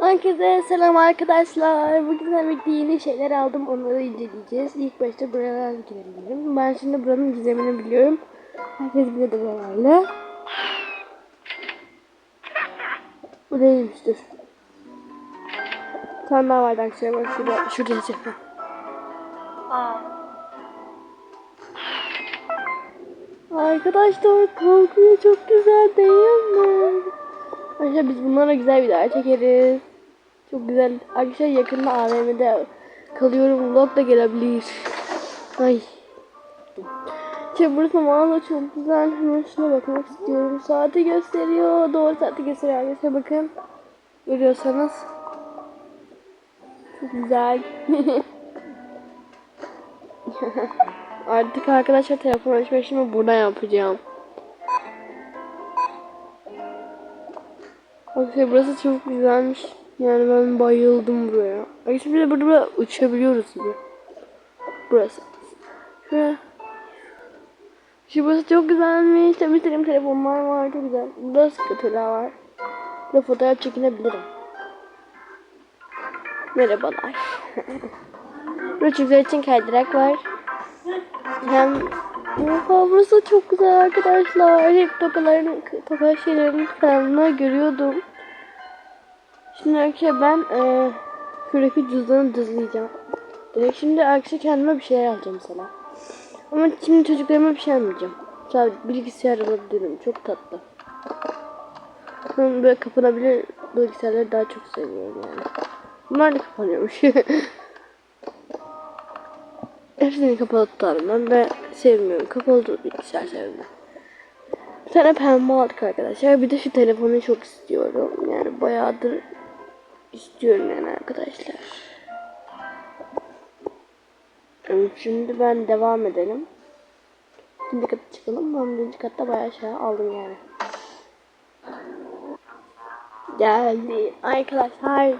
Herkese selam arkadaşlar. Bugün birlikte yeni şeyler aldım. Onları inceleyeceğiz. İlk başta buralara girelim. Ben şimdi buranın gizemini biliyorum. Herkes biliyor da buralarla. Bu değilmiş dur. Bir tane daha vardı arkadaşlar. Şurada, şurada yazıyor. Arkadaşlar korkuyor çok güzel değil mi? Arkadaşlar biz bunlara güzel bir daha çekeriz. Çok güzel. Arkadaşlar yakında AVM'de kalıyorum. Vlog da gelebilir. Ay. Şimdi burası mağaza çok güzel. Hemen şuna bakmak istiyorum. Saati gösteriyor. Doğru saati gösteriyor arkadaşlar bakın. Görüyorsanız. Çok güzel. Artık arkadaşlar telefon alışverişimi burada yapacağım. Arkadaşlar burası çok güzelmiş. Yani ben bayıldım buraya. Arkadaşlar bir de burada, burada uçabiliyoruz gibi. Burası. Şuraya. Şu burası çok güzelmiş. Tabii senin telefonlar var. Çok güzel. Burada skuterler var. Burada fotoğraf çekinebilirim. Merhabalar. burada çocuklar için kaydırak var. Hem Oha burası çok güzel arkadaşlar. Hep tokaların, toka şeylerin kanalına görüyordum. Şimdi arkadaşlar ben e, şuradaki cüzdanı düzleyeceğim. Direkt şimdi arkadaşlar kendime bir şeyler alacağım mesela. Ama şimdi çocuklarıma bir şey almayacağım. Sadece bilgisayar alabilirim. Çok tatlı. Ben böyle kapanabilir bilgisayarları daha çok seviyorum yani. Bunlar da kapanıyormuş. Hepsini kapalı tutarım ben ve sevmiyorum. Kapalı bilgisayar sevmiyorum. Bir tane pembe aldık arkadaşlar. Bir de şu telefonu çok istiyorum. Yani bayağıdır istiyorum yani arkadaşlar. Şimdi ben devam edelim. İkinci kata çıkalım. Ben birinci katta bayağı şey aldım yani. Geldi. Arkadaşlar.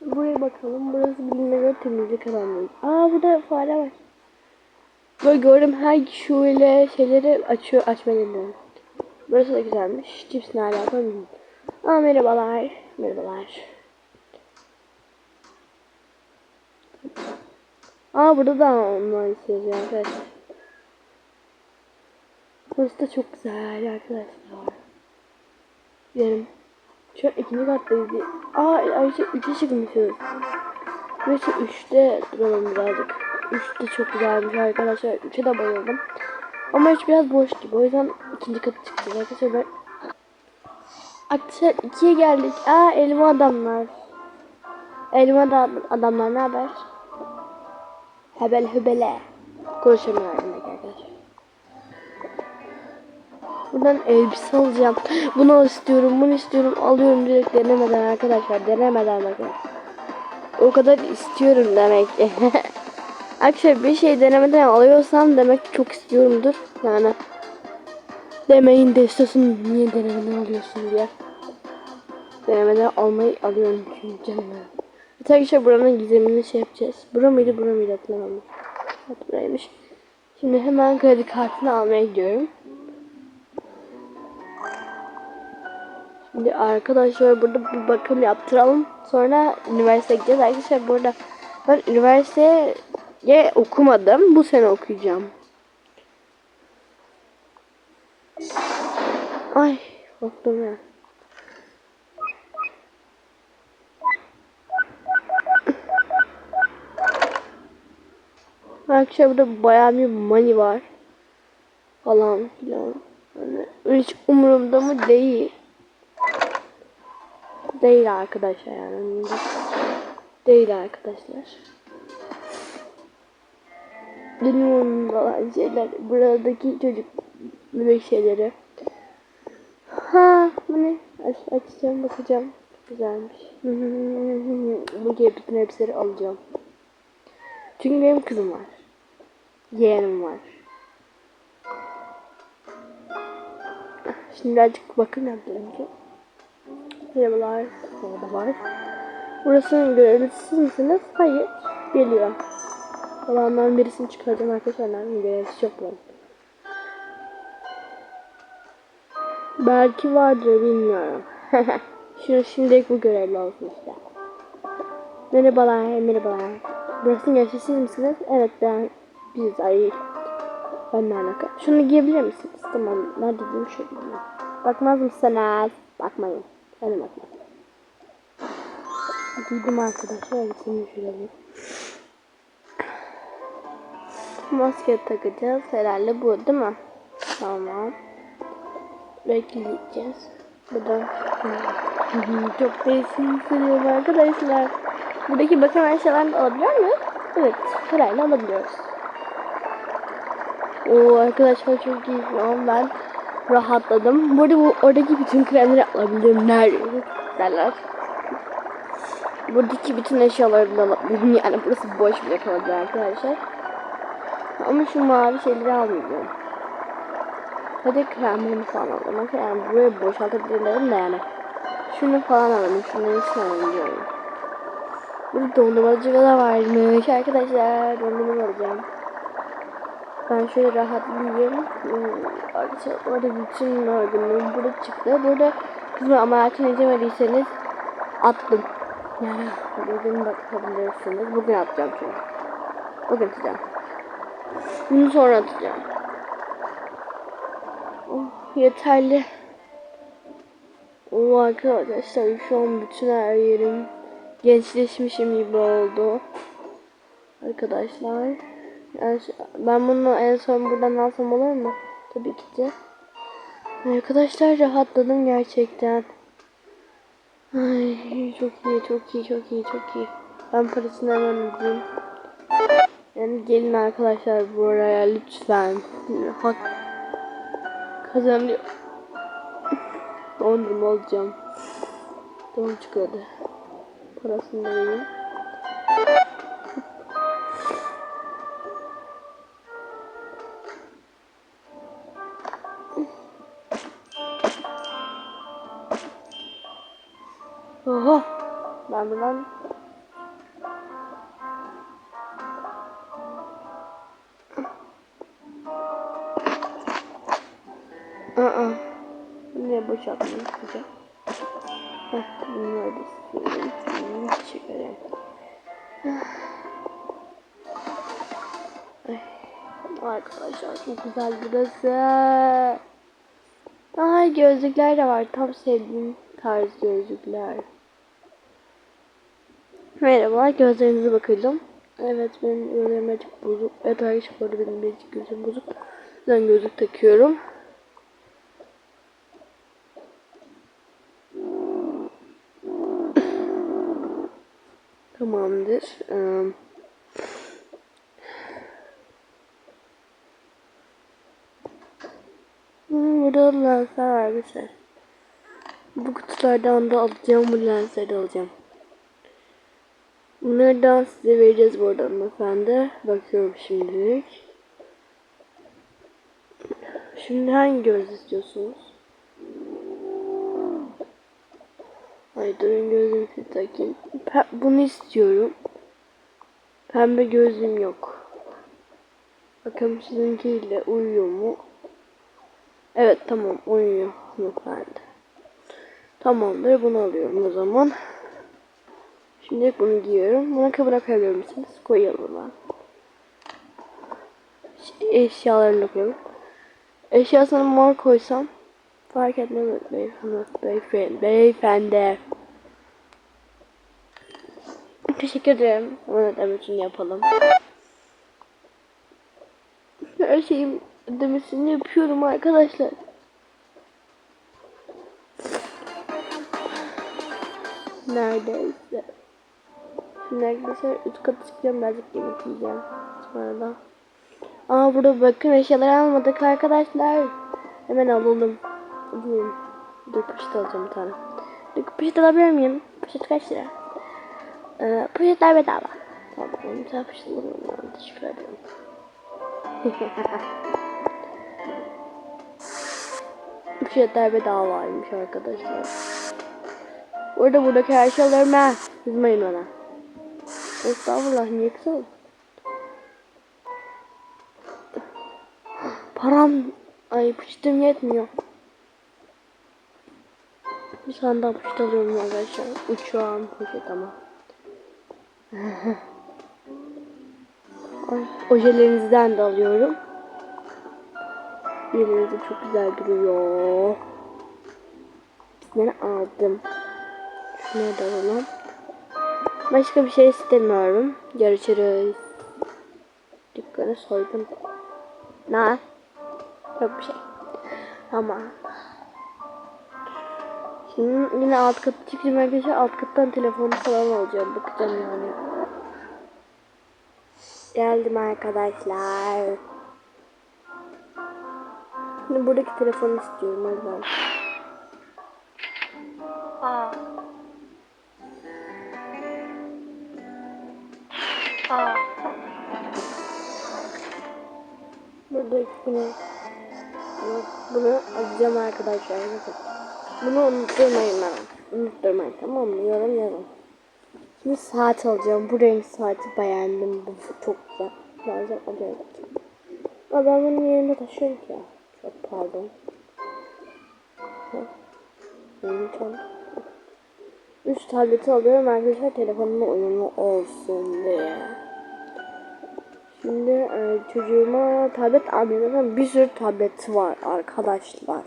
Buraya bakalım. Burası bilimine göre temizlik alanıyız. Aa burada fare var. Böyle gördüm her şöyle şeyleri açıyor açmayı deniyorum. Burası da güzelmiş. Cips ne alaka bilmiyorum. Aa merhabalar. Merhabalar. Aa burada da onlar yazıyor arkadaşlar. Burası da çok güzel arkadaşlar. Gidelim. Şu an ikinci kattayız. Aa ayrıca üçe çıkmışız. Neyse üçte duralım birazcık. Üçte çok güzelmiş arkadaşlar. Üçe de bayıldım. Ama üç biraz boş gibi. O yüzden ikinci katı çıkacağız arkadaşlar. Ben... Arkadaşlar ikiye geldik. Aa elma adamlar. Elma da adamlar ne haber? Hebel hübele. Konuşamıyorum arkadaşlar. Buradan elbise alacağım. Bunu istiyorum, bunu istiyorum. Alıyorum direkt denemeden arkadaşlar. Denemeden bakın. O kadar istiyorum demek ki. Arkadaşlar bir şey denemeden alıyorsam demek ki çok istiyorumdur. Yani demeyin de istiyorsun niye denemeden alıyorsun diye. Denemeden almayı alıyorum çünkü canım. Bir arkadaşlar buranın gizemini şey yapacağız. Bura mıydı bura mıydı hatırlamam. Evet buraymış. Şimdi hemen kredi kartını almaya gidiyorum. Şimdi arkadaşlar burada bir bakım yaptıralım. Sonra üniversiteye gideceğiz. Arkadaşlar burada ben üniversiteye okumadım. Bu sene okuyacağım. Ay korktum ya. Arkadaşlar burada bayağı bir money var. Falan filan. Yani hiç umurumda mı değil. Değil arkadaşlar yani. Değil arkadaşlar. Bilmiyorum falan şeyler. Buradaki çocuk bebek şeyleri. Ha bu ne? Aç, açacağım bakacağım. Güzelmiş. Bu gibi bütün hepsini alacağım. Çünkü benim kızım var. Yeğenim var. Şimdi birazcık bakım yaptım ki. Merhabalar. Merhabalar. Burasının görevlisi misiniz? Hayır. Geliyor. Olanların birisini çıkaracağım arkadaşlar. Görevlisi yok bunun. Belki vardır bilmiyorum. Şu şimdilik bu görevli olsun işte. Merhabalar, merhabalar. Burası gerçi siz misiniz? Evet ben biz ay ben ne alaka? Şunu giyebilir misiniz? Tamam. Nerede diyeyim şöyle diyeyim. Bakmaz mısınız? Bakmayın. Hadi bakmayın. Giydim arkadaşlar. Şimdi şöyle bir. Maske takacağız. Herhalde bu değil mi? Tamam. Bekleyeceğiz. Buradan çok değişik hissediyorum arkadaşlar. Buradaki bakım eşyalarını alabiliyor muyuz? Evet. Herhalde alabiliyoruz. Oo arkadaşlar çok iyi an ben rahatladım. Bu arada bu oradaki bütün kremleri alabilirim. Nerede? Derler. Buradaki bütün eşyaları da alabilirim. Yani burası boş bile kalabilir arkadaşlar. Ama şu mavi şeyleri almayacağım. Hadi kremlerimi falan alalım. Yani buraya boşaltabilirim de yani. Şunu falan alalım. Şunları için alalım. Burada dondurmacı da varmış arkadaşlar. Dondurma alacağım. Ben şöyle rahatlayayım. Hmm, Arkadaşlar orada bütün yorgunluğum burada çıktı. Burada kızımı ameliyatını izlemediyseniz attım. Yani bugün bakabilirsiniz. Bugün atacağım çünkü. Bugün atacağım. Bunu sonra atacağım. Oh, yeterli. O arkadaşlar şu an bütün her yerim gençleşmişim gibi oldu. Arkadaşlar. Yani ben bunu en son buradan alsam olur mu? Tabii ki de. Arkadaşlar rahatladım gerçekten. Ay çok iyi çok iyi çok iyi çok iyi. Ben parasını hemen ödeyeyim. Yani gelin arkadaşlar buraya lütfen. Hak kazanıyor. Dondurma alacağım. Tamam çıkıyordu. Parasını da vereyim. Ben buradan Aa. Ne boşaltmayı yapacağım. Heh, bunları da. Bunu çıkarayım. Ay. Arkadaşlar çok güzel burası. Ay gözlükler de var. Tam sevdiğim tarz gözlükler. Merhaba, gözlerinize bakalım. Evet, benim gözlerim birazcık bozuk. Evet arkadaşlar, bu arada benim birazcık gözüm bozuk. Ben gözlük takıyorum. Tamamdır. Ee, burada lensler var arkadaşlar. Bu kutulardan da alacağım. Bu lensleri alacağım. Bunları da size vereceğiz bu arada hanımefendi. Bakıyorum şimdilik. Şimdi hangi göz istiyorsunuz? Ay durun gözlüğümü takayım. Bunu istiyorum. Pembe gözlüğüm yok. Bakalım sizinkiyle uyuyor mu? Evet tamam uyuyor hanımefendi. Tamamdır bunu alıyorum o zaman. Şimdi bunu giyiyorum. Buna kabına koyabilir misiniz? Koyalım ben. Eşyalarını koyalım. Eşyasını mor koysam fark etmez beyefendi. Beyefendi. Beyefendi. Teşekkür ederim. Ama ödemesini yapalım. Her şeyin ödemesini yapıyorum arkadaşlar. Neredeyse. Şimdi arkadaşlar üst kata çıkacağım birazcık yemek yiyeceğim. Sonra da. Aa burada bakın eşyaları almadık arkadaşlar. Hemen alalım. Alayım. Dur poşet alacağım bir tane. Dur poşet alabilir miyim? Poşet kaç lira? Ee, poşetler bedava. Tamam bir tane poşet alalım. Teşekkür ederim. Poşetler bedavaymış arkadaşlar. Burada buradaki her şey alırım ha. Kızmayın bana. Estağfurullah niye kızalım? Param ay poşetim yetmiyor. Bir tane daha poşet alıyorum arkadaşlar. Uçağın poşet ama. Ay, ojelerinizden de alıyorum. Yerinizi çok güzel duruyor. Hepsini aldım. Şunları da alalım. Başka bir şey istemiyorum. Görüşürüz. Dükkanı soydum. Ne? Yok bir şey. Tamam. Şimdi yine alt kat çıkacağım arkadaşlar. Alt kattan telefonu falan alacağım. Bakacağım yani. Geldim arkadaşlar. Şimdi buradaki telefonu istiyorum o Aa. Burada bunu yok bunu alacağım arkadaşlar. Bunu unutturmayın bana. Unutturmayın tamam mı? Yorum yazın. Şimdi saat alacağım. Bu renk saati beğendim. Bu çok güzel. Lazım alacağım. Ama ben bunun yerine taşıyorum ki. Çok pardon. Hı. Hı. 3 tableti alıyorum arkadaşlar telefonuma uyumlu olsun diye. Şimdi e, çocuğuma tablet almayayım. Bir sürü tableti var arkadaşlar.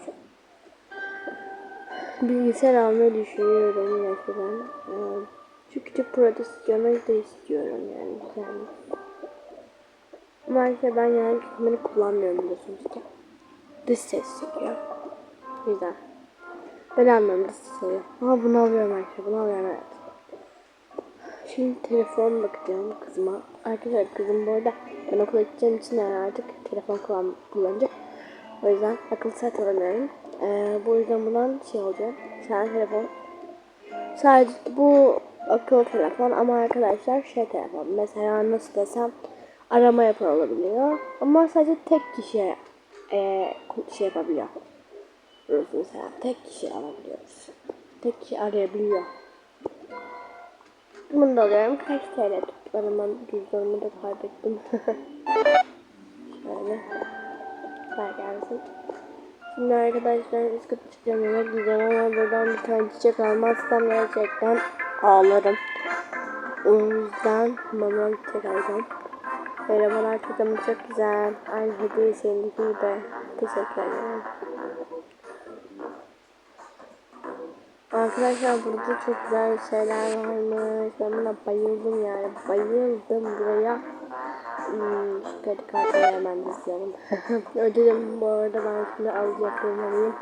Bilgisayar almayı düşünüyorum mesela. E, şu küçük protestiyonu da istiyorum yani. yani. Ama arkadaşlar ben yani kamerayı kullanmıyorum biliyorsunuz ki. Dış ses çıkıyor. Güzel. Ses oluyor. Ama bunu alıyorum arkadaşlar. Bunu alıyorum evet. Şimdi telefon bakacağım kızıma. Arkadaşlar kızım bu arada ben okula gideceğim için yani artık telefon kullan kullanacak. O yüzden akıllı saat alamıyorum. Ee, bu yüzden bundan şey alacağım. Sen telefon. Sadece bu akıllı telefon ama arkadaşlar şey telefon. Mesela nasıl desem arama yapılabiliyor. Ama sadece tek kişiye e, şey yapabiliyor. Mesela tek kişi alabiliyoruz. Tek kişi arayabiliyor. Bunu da alıyorum. Kaç TL? Ben cüzdanımı da kaybettim. Şöyle. Ver gelsin. Şimdi arkadaşlar üst kata çıkacağım yemek yiyeceğim ama buradan bir tane çiçek almazsam gerçekten ağlarım. O yüzden mama çiçek alacağım. Merhabalar kızım çok güzel. Aynı hediye senin gibi. Teşekkür ederim. Arkadaşlar burada çok güzel şeyler varmış. Ben buna bayıldım yani. Bayıldım buraya. Hmm, şu kredi kartını hemen izleyelim. Ödedim bu arada ben şimdi alacaktım alayım.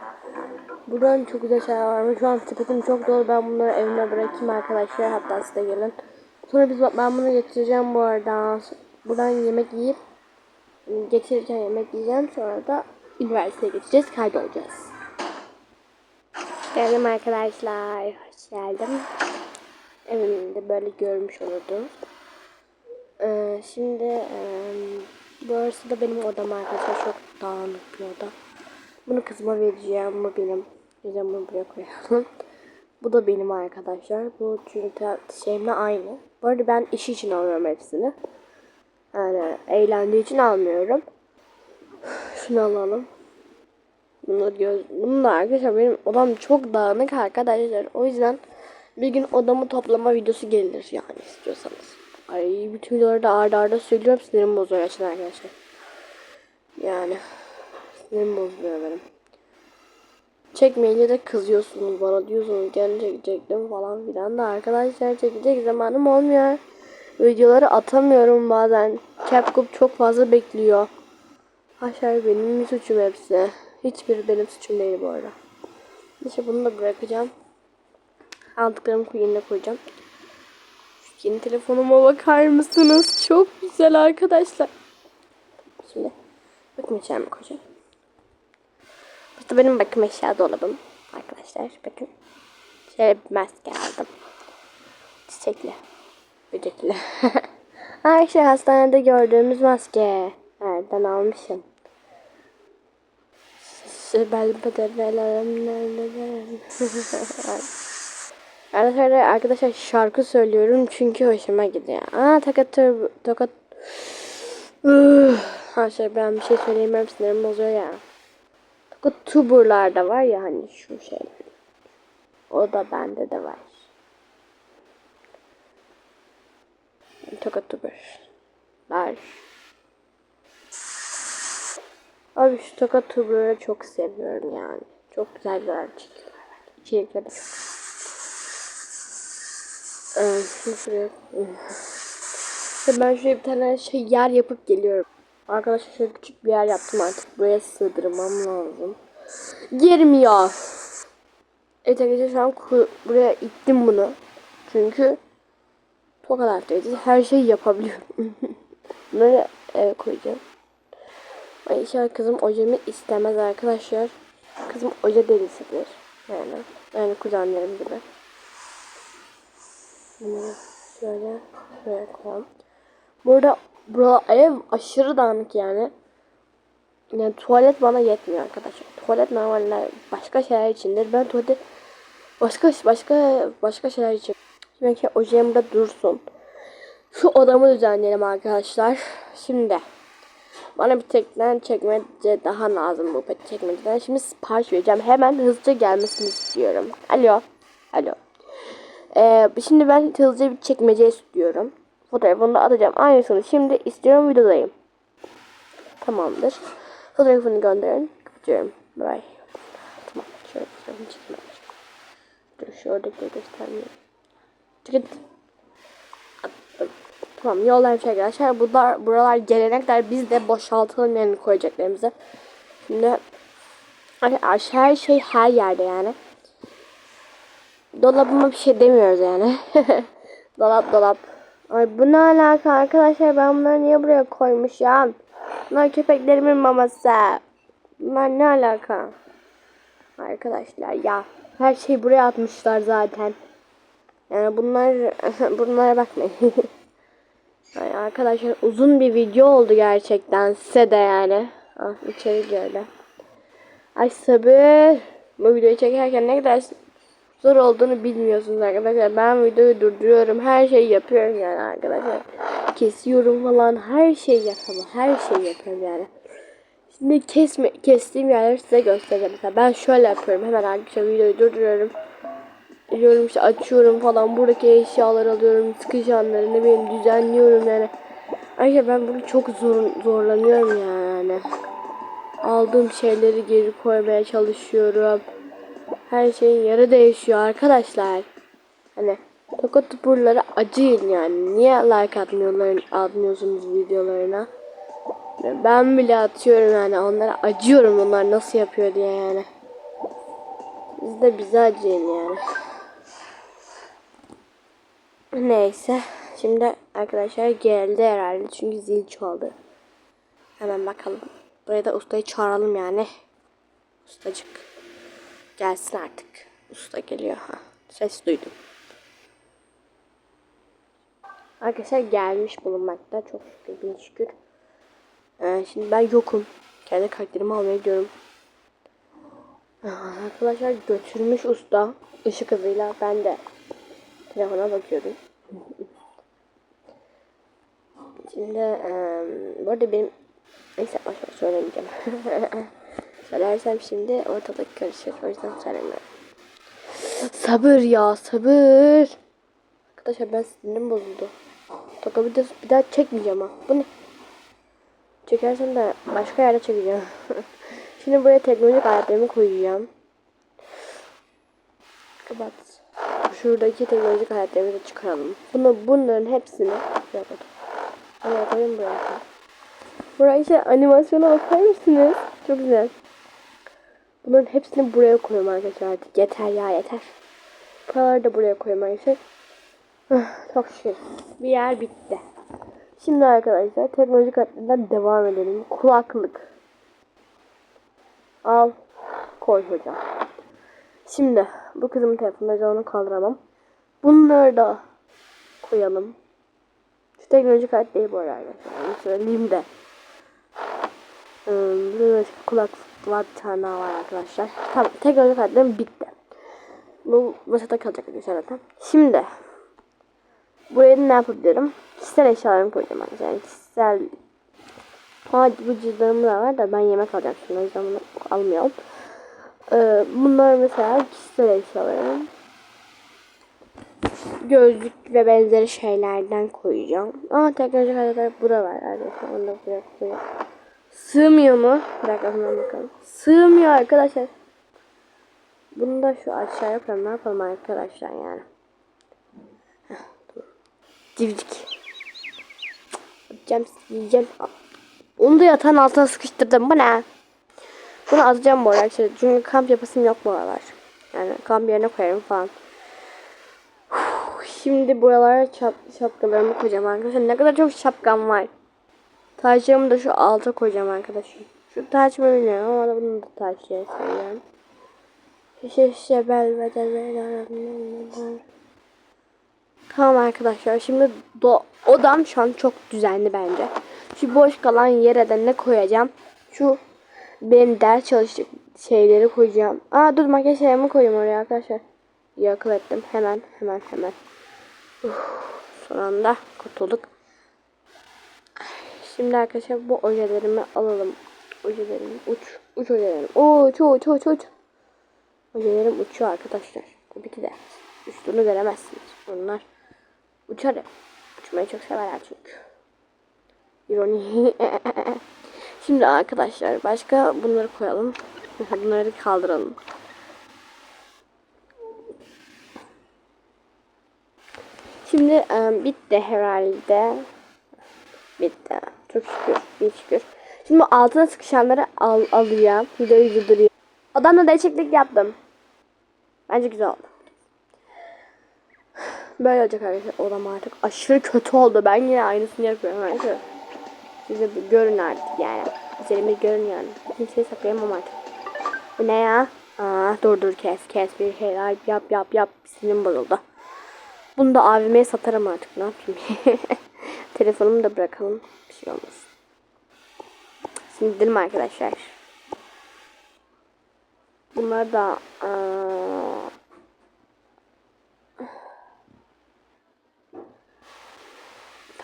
Buradan çok güzel şeyler varmış. Şu an sepetim çok dolu. Ben bunları evime bırakayım arkadaşlar. Hatta size gelin. Sonra biz ben bunu getireceğim bu arada. Buradan yemek yiyip getireceğim yemek yiyeceğim. Sonra da üniversiteye geçeceğiz. Kaydolacağız. Geldim arkadaşlar. Hoş geldim. Evimde böyle görmüş olurdum. Ee, şimdi e, burası da benim odam arkadaşlar. Çok dağınık bir oda. Bunu kızıma vereceğim. Bu benim. Güzel bunu buraya koyalım. Bu da benim arkadaşlar. Bu çünkü şeyimle aynı. Bu arada ben iş için alıyorum hepsini. Yani eğlendiği için almıyorum. Şunu alalım. Bunu göz, bunu da arkadaşlar benim odam çok dağınık arkadaşlar. O yüzden bir gün odamı toplama videosu gelir yani istiyorsanız. Ay bütün videoları da arda arda söylüyorum sinirim bozuyor açın arkadaşlar. Yani sinirim bozuluyor benim. Çekmeyince de kızıyorsunuz bana diyorsunuz gene çekecektim falan filan da arkadaşlar çekecek zamanım olmuyor. Videoları atamıyorum bazen. Capcom çok fazla bekliyor. Aşağı benim suçum hepsi. Hiçbiri benim suçum değil bu arada. İşte bunu da bırakacağım. Aldıklarımı yerine koyacağım. Yeni telefonuma bakar mısınız? Çok güzel arkadaşlar. Şimdi bakım eşyamı koyacağım. Burada benim bakım eşya dolabım. Arkadaşlar bakın. Şöyle bir maske aldım. Çiçekli. Böcekli. Arkadaşlar hastanede gördüğümüz maske. Nereden almışım? Arkadaşlar arkadaşlar şarkı söylüyorum çünkü hoşuma gidiyor. Aa takat takat Arkadaşlar ben bir şey söyleyemem sinirim bozuyor ya. Takat tuburlar da var ya hani şu şey. O da bende de var. Tokat tuberler. Abi şu tokat tuberleri çok seviyorum yani. Çok güzel güzel çekiyorlar. İçerikleri ee, şunu şuraya ben şuraya bir tane şey yer yapıp geliyorum. Arkadaşlar şöyle küçük bir yer yaptım artık. Buraya sığdırmam lazım. Girmiyor. Evet arkadaşlar şu an buraya ittim bunu. Çünkü o kadar. Her şeyi yapabiliyorum. Bunları eve koyacağım. Ay inşallah kızım ojemi istemez arkadaşlar. Kızım oje delisidir. Yani. Yani kuzenlerim gibi. Bunları şöyle şuraya koyalım. Burada bura ev aşırı dağınık yani. Yani tuvalet bana yetmiyor arkadaşlar. Tuvalet normalde başka şeyler içindir. Ben tuvalete başka başka başka şeyler için. Şimdi ojem burada dursun. Şu odamı düzenleyelim arkadaşlar. Şimdi bana bir teknen çekmece daha lazım bu pet çekmeceden. Şimdi sipariş vereceğim. Hemen hızlıca gelmesini istiyorum. Alo. Alo. Ee, şimdi ben hızlıca bir çekmece istiyorum. Fotoğrafını da atacağım. Aynısını şimdi istiyorum videodayım. Tamamdır. Fotoğrafını gönderin. Kapatıyorum. Bye. Tamam. Şöyle fotoğrafını çekmem. Dur şu oradakileri göstermeyeyim. Tamam yollarmış arkadaşlar. Bunlar, buralar gelene kadar biz de boşaltalım yani koyacaklarımızı. Şimdi arkadaşlar her şey her yerde yani. Dolabıma bir şey demiyoruz yani. dolap dolap. Ay bu ne alaka arkadaşlar ben bunları niye buraya koymuşum? Bunlar köpeklerimin maması. Bunlar ne alaka? Arkadaşlar ya her şeyi buraya atmışlar zaten. Yani bunlar bunlara bakmayın. Ay arkadaşlar uzun bir video oldu gerçekten size de yani. Ah içeri geldi. Ay sabır. Bu videoyu çekerken ne kadar zor olduğunu bilmiyorsunuz arkadaşlar. Ben videoyu durduruyorum. Her şeyi yapıyorum yani arkadaşlar. Kesiyorum falan. Her şeyi yapıyorum. Her şeyi yapıyorum yani. Şimdi kesme, kestiğim yerleri size göstereceğim. Mesela ben şöyle yapıyorum. Hemen arkadaşlar videoyu durduruyorum. Diyorum işte açıyorum falan. Buradaki eşyaları alıyorum. Sıkışanları ne bileyim düzenliyorum yani. Arkadaşlar ben bunu çok zor, zorlanıyorum yani. Aldığım şeyleri geri koymaya çalışıyorum. Her şeyin yeri değişiyor arkadaşlar. Hani tokat tupurlara acıyın yani. Niye like atmıyorlar, atmıyorsunuz videolarına? Ben bile atıyorum yani. Onlara acıyorum onlar nasıl yapıyor diye yani. Siz de bize acıyın yani. Neyse. Şimdi arkadaşlar geldi herhalde. Çünkü zil çaldı. Hemen bakalım. Buraya da ustayı çağıralım yani. Ustacık. Gelsin artık. Usta geliyor. Ha. Ses duydum. Arkadaşlar gelmiş bulunmakta. Çok şükür. Bin şükür. Ee, şimdi ben yokum. Kendi karakterimi almaya gidiyorum. Arkadaşlar götürmüş usta. ışık hızıyla. Ben de telefona bakıyorum. Şimdi e, bu arada benim neyse başka söylemeyeceğim. Söylersem şimdi ortalık karışır. O yüzden söylemiyorum. Sabır ya sabır. Arkadaşlar ben sinirim bozuldu. Toka de, bir daha çekmeyeceğim ha. Bu ne? Çekersem de başka yerde çekeceğim. şimdi buraya teknolojik aletlerimi koyacağım. Kapat. Şuradaki teknolojik aletlerimi de çıkaralım. Bunu, bunların hepsini buraya Buraya koyayım buraya. Buraya işte animasyona bakar mısınız? Çok güzel. Bunların hepsini buraya koyuyorum arkadaşlar artık. Yeter ya yeter. Paraları da buraya koyuyorum arkadaşlar. Ah, Çok şükür. Bir yer bitti. Şimdi arkadaşlar teknolojik aletlerden devam edelim. Kulaklık. Al. Koy hocam. Şimdi bu kızımın telefonunda onu kaldıramam. Bunları da koyalım. Şu teknolojik alet değil bu arada arkadaşlar. Onu söyleyeyim de. Burada başka kulaklık var bir tane var arkadaşlar. Tamam teknolojik aletlerim bitti. Bu masada kalacak arkadaşlar zaten. Şimdi buraya ne yapabilirim? Kişisel eşyalarımı koyacağım arkadaşlar. Yani kişisel Hadi bu cüzdanım da var da ben yemek alacağım şimdi o yüzden bunu almayalım. Ee, bunlar mesela kişisel eşyalarım. Gözlük ve benzeri şeylerden koyacağım. Aa teknoloji kadar bura var arkadaşlar. Onu da buraya koyacağım. Sığmıyor mu? Bir dakika bakalım. Sığmıyor arkadaşlar. Bunu da şu aşağıya yapalım. Ne yapalım arkadaşlar yani. Civcik. Yiyeceğim, yiyeceğim. Onu da yatağın altına sıkıştırdım. Bu ne? Bunu atacağım bu arada. Çünkü kamp yapasım yok bu aralar. Yani kamp yerine koyarım falan. Şimdi buralara şap, şapkalarımı koyacağım arkadaşlar. Ne kadar çok şapkam var. Taşlarımı da şu alta koyacağım arkadaşlar. Şu taç mı bilmiyorum ama bunu da taç diye söylüyorum. Şişe bel ve Tamam arkadaşlar şimdi do odam şu an çok düzenli bence. Şu boş kalan yere de ne koyacağım? Şu benim ders çalıştık şeyleri koyacağım. Aa dur makyaj şeylerimi koyayım oraya arkadaşlar. İyi ettim. Hemen hemen hemen. Uf, son kurtulduk. Şimdi arkadaşlar bu ojelerimi alalım. Ojelerim uç. Uç ojelerim. Uç uç uç uç. Ojelerim uçuyor arkadaşlar. Tabii ki de. Üstünü göremezsiniz. Bunlar uçar. Uçmayı çok severler çünkü. İroni. Şimdi arkadaşlar başka bunları koyalım. Bunları kaldıralım. Şimdi e, bitti herhalde. Bitti. Çok şükür. Bir şükür. Şimdi bu altına sıkışanları al, alıyor. Videoyu durduruyor. Odamda değişiklik yaptım. Bence güzel oldu. Böyle olacak arkadaşlar. Odam artık aşırı kötü oldu. Ben yine aynısını yapıyorum arkadaşlar. Siz de görün artık yani. Üzerimi görün yani. Kimseyi saklayamam artık. Bu ne ya? Aa, dur dur kes kes bir şeyler yap yap yap. Sinirim bozuldu. Bunu da AVM'ye satarım artık. Ne yapayım? Telefonumu da bırakalım. Bir şey olmaz. Şimdi gidelim arkadaşlar. Bunlar da aa,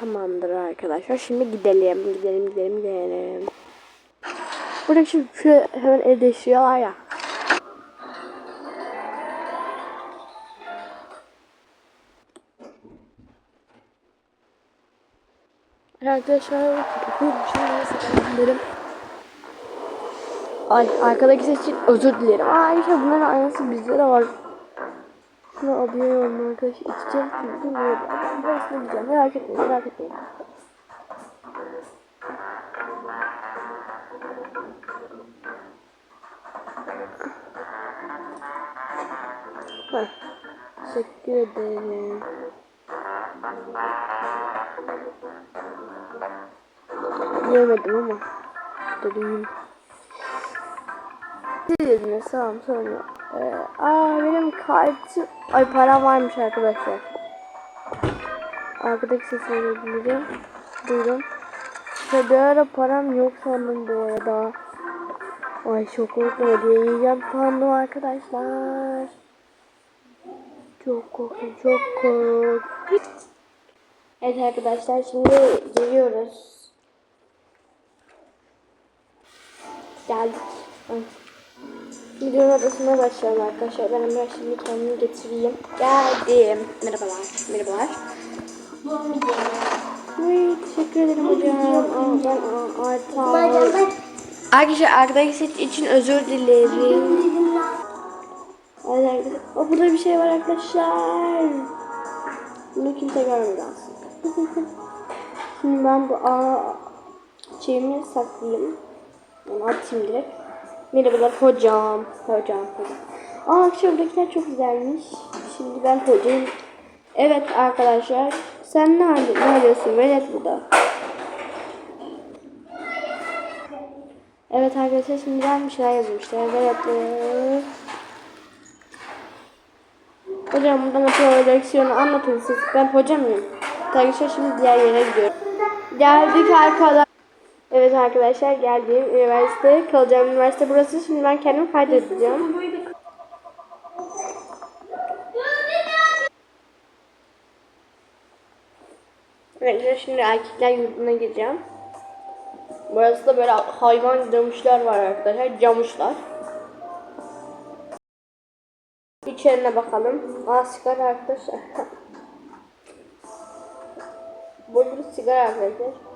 Tamamdır arkadaşlar. Şimdi gidelim. Gidelim gidelim gidelim. Burada şimdi şöyle hemen el değiştiriyorlar ya. Arkadaşlar gidelim. Ay arkadaki ses için özür dilerim. Aa işte bunların aynısı bizde de var. Şunu alıyorum arkadaşlar. İçeceğim çünkü bilmiyorum. Ben burasını diyeceğim. Merak etmeyin merak etmeyin. Heh. Teşekkür ederim. Yemedim ama. Durayım. Dediniz tamam sorun yok. Ee, aa benim kartım... Ay param varmış arkadaşlar. Arkadaki sesi verebilirim. Duydum. İşte bir ara param yok sandım bu arada. Ay çok korktum hediye yiyeceğim sandım arkadaşlar. Çok korktum çok korktum. Evet arkadaşlar şimdi geliyoruz. Geldik. Videonun odasına başlayalım arkadaşlar. Ben hemen şimdi kendimi getireyim. Geldim. Merhabalar. Merhabalar. Uy, teşekkür ederim hocam. Aa, ben aa, artık... Arkadaşlar arkadaki ses için özür dilerim. Evet arkadaşlar. Aa, burada bir şey var arkadaşlar. Bunu kimse görmedi aslında. Şimdi ben bu aa, şeyimi saklayayım. Onu atayım direkt. Merhabalar hocam. Hocam hocam. Aa şuradakiler çok güzelmiş. Şimdi ben hocayım. Evet arkadaşlar. Sen ne, ne arıyorsun? Velet burada. Evet arkadaşlar şimdi ben bir şeyler yazmışlar. Velet. Hocam burada motor direksiyonu anlatın siz. Ben hocam mıyım? Arkadaşlar şimdi diğer yere gidiyorum. Geldik arkadaşlar. Evet arkadaşlar geldiğim üniversite, kalacağım üniversite burası. Şimdi ben kendimi kaydedeceğim. Evet şimdi erkekler yurduna gireceğim. Burası da böyle hayvan camışlar var arkadaşlar. Camışlar. İçerine bakalım. Aa sigara arkadaşlar. Bu bir sigara arkadaşlar.